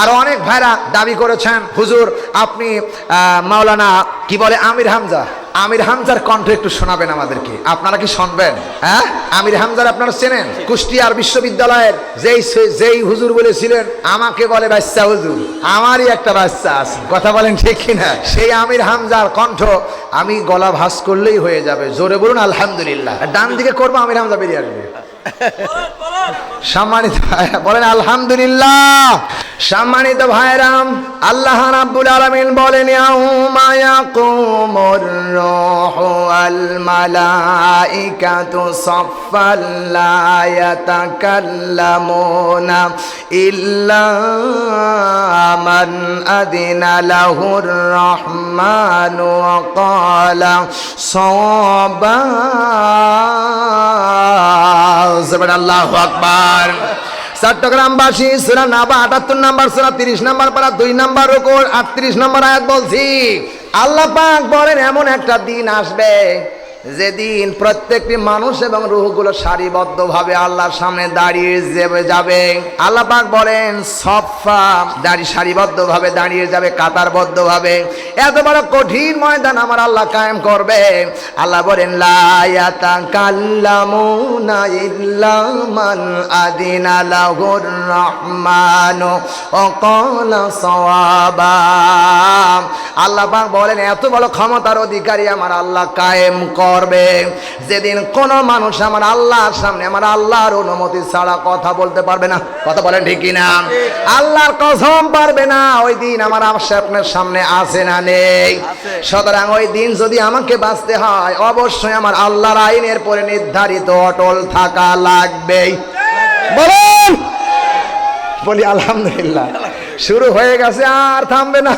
আর অনেক ভাইরা দাবি করেছেন হুজুর আপনি মাওলানা কি বলে আমির হামজা? আমির হামজার কণ্ঠ একটু শোনাবেন আমাদেরকে। আপনারা কি শুনবেন? হ্যাঁ? আমির হামজার আপনারা চেনেন? কুষ্টিয়ার বিশ্ববিদ্যালয়ের যেই যেই হুজুর বলেছিলেন আমাকে বলে বাচ্চা হুজুর আমারই একটা বাচ্চা আছে। কথা বলেন ঠিক কিনা? সেই আমির হামজার কণ্ঠ আমি গলা ভাস করলেই হয়ে যাবে। জোরে বলুন আলহামদুলিল্লাহ। ডান দিকে করব আমির হামজা বেরিয়ে আসবে। সম্মানিত বলেন আলহামদুলিল্লাহ। সম্মানিত ভাইরাম, আল্লাহ রাব্বুল আলামিন বলেন, ইয়াউমা ইয়াকুমুর রূহু ওয়াল মালাইকাতু সাফফান লা ইয়াতাকাল্লামুনা ইল্লা মান আদিনা লাহুর রহমানু ওয়া ক্বালা সাওয়াবা আল্লাহু আকবার। চট্টগ্রামবাসী সুরা নাবা আটাত্তর নাম্বার, সুরা তিরিশ নাম্বার পারা দুই নাম্বার রোকর, আটত্রিশ নাম্বার আয়াত বলছি, আল্লাহ পাক বলেন, এমন একটা দিন আসবে যেদিন প্রত্যেকটি মানুষ এবং রুহগুলো সারিবদ্ধভাবে আল্লাহর সামনে দাঁড়িয়ে যাবে আল্লাহ পাক বলেন, সফা দাঁড়িয়ে সারিবদ্ধভাবে দাঁড়িয়ে যাবে, কাতারবদ্ধভাবে। এত বড় কঠিন ময়দান আমার আল্লাহ কায়েম করবে। আল্লাহ বলেন লায়াতা কাল্লামুনা ইল্লা মান আদিনা লাহুর রহমানু আল্লাহ বলেন, এত বড় ক্ষমতার অধিকারী আমার আল্লাহ কায়েম করবে। যেদিন কোন মানুষ আমার আল্লাহর সামনে, আমার আল্লাহর অনুমতি ছাড়া কথা বলতে পারবে না। কথা বলেন ঠিক না আল্লাহর কসম পারবে না, ওই দিন আমার আশা আপনার সামনে আছে না নেই। সুতরাং ওই দিন যদি আমাকে বাঁচতে হয়, অবশ্যই আমার আল্লাহর আইনের পরে নির্ধারিত অটল থাকা লাগবেই। বলুন! বলি, আলহামদুলিল্লাহ, শুরু হয়ে গেছে, আর থামবে না।